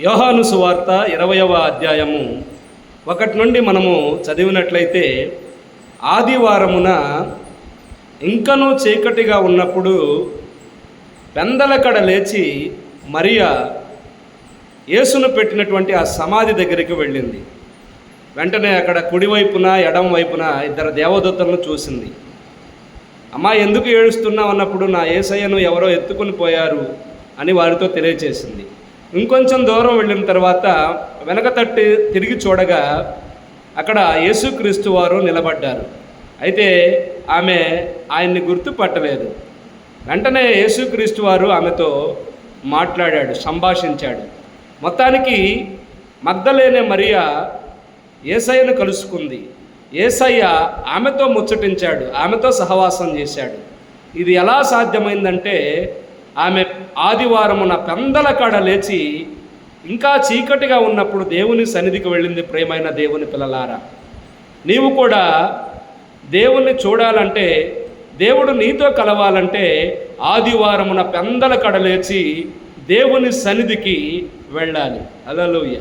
యోహాను సువార్త ఇరవయవ అధ్యాయము. ఒకటి నుండి మనము చదివినట్లయితే ఆదివారమున ఇంకనూ చీకటిగా ఉన్నప్పుడు పెందలకడ లేచి మరియా యేసును పెట్టినటువంటి ఆ సమాధి దగ్గరికి వెళ్ళింది. వెంటనే అక్కడ కుడివైపున ఎడం వైపున ఇద్దరు దేవదూతలను చూసింది. అమ్మా ఎందుకు ఏడుస్తున్నావు? అన్నప్పుడు నా ఏసయ్యను ఎవరో ఎత్తుకుని పోయారు అని వారితో తెలియచేసింది. ఇంకొంచెం దూరం వెళ్ళిన తర్వాత వెనక తట్టి తిరిగి చూడగా అక్కడ యేసుక్రీస్తు వారు నిలబడ్డారు. అయితే ఆమె ఆయన్ని గుర్తుపట్టలేదు. వెంటనే యేసుక్రీస్తు వారు ఆమెతో మాట్లాడాడు సంభాషించాడు. మొత్తానికి మగ్ధలేనే మరియా ఏసయ్యను కలుసుకుంది. ఏసయ్య ఆమెతో ముచ్చటించాడు ఆమెతో సహవాసం చేశాడు. ఇది ఎలా సాధ్యమైందంటే ఆమె ఆదివారమున పెందల కాడ లేచి ఇంకా చీకటిగా ఉన్నప్పుడు దేవుని సన్నిధికి వెళ్ళింది ప్రేమైన దేవుని పిల్లలారా. నీవు కూడా దేవుణ్ణి చూడాలంటే దేవుడు నీతో కలవాలంటే ఆదివారమున పెందల కడ లేచి దేవుని సన్నిధికి వెళ్ళాలి. అలలోయ